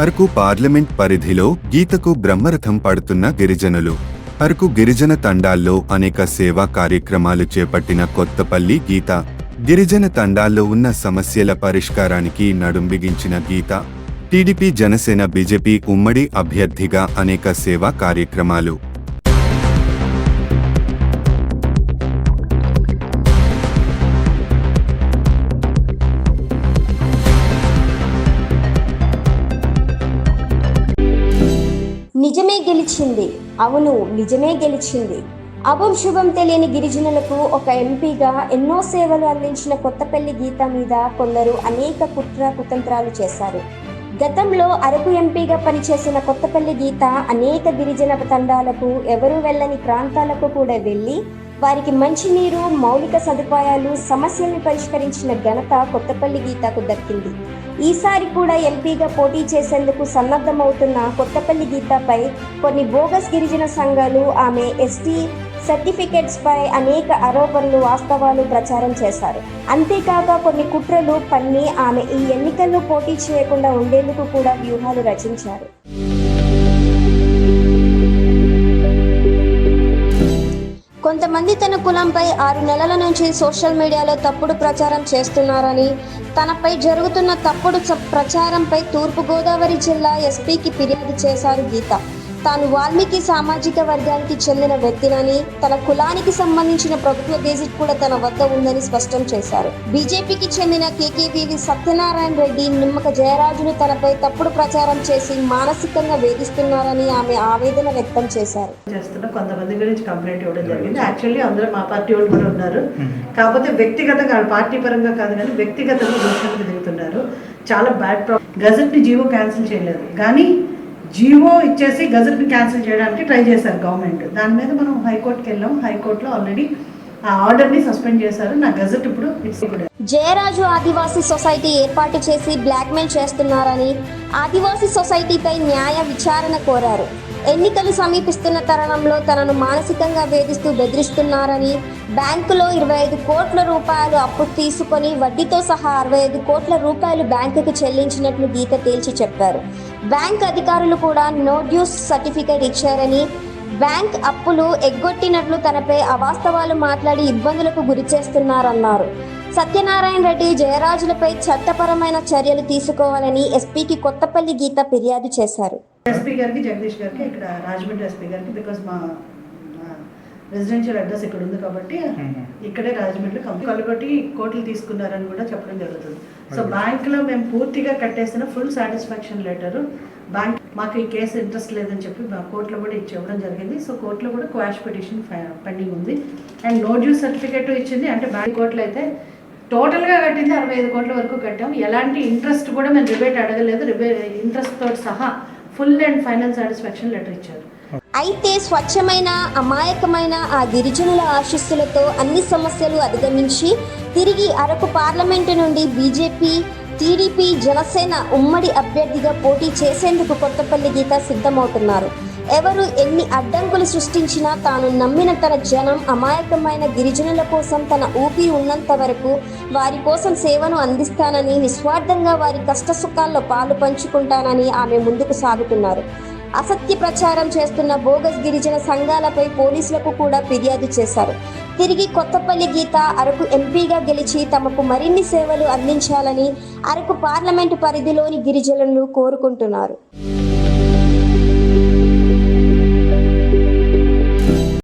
Araku parliament పరిధిలో గీతకు బ్రహ్మరథం పడుతున్న గిరిజనులు. అరకు గిరిజన తండాల్లో అనేక సేవా కార్యక్రమాలు చేపట్టిన కొత్తపల్లి గీత. గిరిజన తండాల్లో ఉన్న సమస్యల పరిష్కారానికి నడుం బిగించిన గీత. టీడీపీ జనసేన బీజేపీ ఉమ్మడి అభ్యర్థిగా అనేక సేవా కార్యక్రమాలు. నిజమే గెలిచింది. అవును నిజమే గెలిచింది. అభం శుభం తెలియని గిరిజనులకు ఒక ఎంపీగా ఎన్నో సేవలు అందించిన కొత్తపల్లి గీత మీద కొందరు అనేక కుట్ర కుతంత్రాలు చేశారు. గతంలో అరకు ఎంపీగా పనిచేసిన కొత్తపల్లి గీత అనేక గిరిజన తండాలకు ఎవరు వెళ్ళని ప్రాంతాలకు కూడా వెళ్ళి వారికి మంచినీరు మౌలిక సదుపాయాలు సమస్యల్ని పరిష్కరించిన ఘనత కొత్తపల్లి గీతకు దక్కింది. ఈసారి కూడా ఎంపీగా పోటీ చేసేందుకు సన్నద్ధమవుతున్న కొత్తపల్లి గీతపై కొన్ని బోగస్ గిరిజన సంఘాలు ఆమె ఎస్టీ సర్టిఫికెట్స్పై అనేక ఆరోపణలు వాస్తవాలు ప్రచారం చేశారు. అంతేకాక కొన్ని కుట్రలు పన్ని ఆమె ఈ ఎన్నికల్లో పోటీ చేయకుండా ఉండేందుకు కూడా వ్యూహాలు రచించారు. కొంతమంది తన కులంపై ఆరు నెలల నుంచి సోషల్ మీడియాలో తప్పుడు ప్రచారం చేస్తున్నారని తనపై జరుగుతున్న తప్పుడు చ- ప్రచారంపై తూర్పుగోదావరి జిల్లా ఎస్పీకి ఫిర్యాదు చేశారు గీత. తాను వాల్మీకి సామాజిక వర్గానికి చెందిన వ్యక్తినని తన కులానికి సంబంధించిన ప్రభుత్వ గెజిట్ కూడా తన వద్ద ఉందని స్పష్టం చేశారు. బీజేపీకి చెందిన కేకేవీవి సత్యనారాయణ రెడ్డి నిమ్మక జయరాజును తనపై తప్పుడు ప్రచారం చేసి మానసికంగా వేధిస్తున్నారని ఆమె ఆవేదన వ్యక్తం చేశారు. చేస్తున్న కొంతమంది గురించి కంప్లైంట్ ఇవ్వడం జరిగింది. యాక్చువల్లీ అందరూ మా పార్టీ వాళ్ళు కూడా ఉన్నారు. కాకపోతే వ్యక్తిగతంగా పార్టీ పరంగా కాదు కానీ వ్యక్తిగతంగా దోషాలకు దిగుతున్నారు చాలా bad problem gazette GO cancel చేయలేదు. కానీ జీవో ఇచ్చేసి గజెట్ని క్యాన్సిల్ చేయడానికి ట్రై చేశారు గవర్నమెంట్ దాని మీద మనం హైకోర్టుకి వెళ్ళాం. హైకోర్టులో ఆల్రెడీ ఆ ఆర్డర్ని సస్పెండ్ చేశారు. నా గజెట్ ఇప్పుడు జయరాజు ఆదివాసీ సొసైటీ ఏర్పాటు చేసి బ్లాక్మెయిల్ చేస్తున్నారని ఆదివాసీ సొసైటీపై న్యాయ విచారణ కోరారు. ఎన్నికలు సమీపిస్తున్న తరుణంలో తనను మానసికంగా వేధిస్తూ బెదిరిస్తున్నారని బ్యాంకులో ఇరవై ఐదు కోట్ల రూపాయలు అప్పు తీసుకొని వడ్డీతో సహా అరవై ఐదు కోట్ల రూపాయలు బ్యాంకుకు చెల్లించినట్లు గీత తేల్చి చెప్పారు. బ్యాంక్ అధికారులు కూడా నో డ్యూస్ సర్టిఫికేట్ ఇచ్చారని బ్యాంక్ అప్పులు ఎగ్గొట్టినట్లు తనపై అవాస్తవాలు మాట్లాడి ఇబ్బందులకు గురి చేస్తున్నారన్నారు. సత్యనారాయణ రెడ్డి జయరాజులపై చట్టపరమైన చర్యలు తీసుకోవాలని ఎస్పీకి కొత్తపల్లి గీత ఫిర్యాదు చేశారు. ఎస్పీ గారికి జగదీష్ గారికి ఇక్కడ రాజమండ్రి ఎస్పీ గారికి బికాస్ మా రెసిడెన్షియల్ అడ్రస్ ఇక్కడ ఉంది కాబట్టి ఇక్కడే రాజమండ్రి కంపెనీ కలుగొట్టి కోట్లు తీసుకున్నారని కూడా చెప్పడం జరుగుతుంది. సో బ్యాంక్లో మేము పూర్తిగా కట్టేసిన ఫుల్ సాటిస్ఫాక్షన్ లెటర్. బ్యాంక్ మాకు ఈ కేసు ఇంట్రెస్ట్ లేదని చెప్పి కోర్టులో కూడా ఇచ్చి ఇవ్వడం జరిగింది. సో కోర్టులో కూడా క్వాష్ పిటిషన్ పెండింగ్ ఉంది. అండ్ నో డ్యూ సర్టిఫికేట్ ఇచ్చింది. అంటే బ్యాంక్ కోర్టులో అయితే టోటల్గా కట్టింది అరవై ఐదు కోట్ల వరకు కట్టాం. ఎలాంటి ఇంట్రెస్ట్ కూడా మేము రిబేట్ అడగలేదు. రిబే ఇంట్రెస్ట్ తోటి సహా full and final satisfaction letter ఇచ్చారు. అయితే స్వచ్ఛమైన అమాయకమైన ఆ గిరిజనుల ఆశీస్సులతో అన్ని సమస్యలు అధిగమించి తిరిగి అరకు పార్లమెంటు నుండి బీజేపీ టీడీపీ జనసేన ఉమ్మడి అభ్యర్థిగా పోటీ చేసేందుకు కొత్తపల్లి గీత సిద్ధమవుతున్నారు. ఎవరు ఎన్ని అడ్డంకులు సృష్టించినా తాను నమ్మిన తన జనం అమాయకమైన గిరిజనుల కోసం తన ఊపిరి ఉన్నంత వరకు వారి కోసం సేవను అందిస్తానని నిస్వార్థంగా వారి కష్ట సుఖాల్లో పాలు పంచుకుంటానని ఆమె ముందుకు సాగుతున్నారు. అసత్య ప్రచారం చేస్తున్న బోగస్ గిరిజన సంఘాలపై పోలీసులకు కూడా ఫిర్యాదు చేశారు. తిరిగి కొత్తపల్లి గీత అరకు ఎంపీగా గెలిచి తమకు మరిన్ని సేవలు అందించాలని అరకు పార్లమెంటు పరిధిలోని గిరిజనులు కోరుకుంటున్నారు.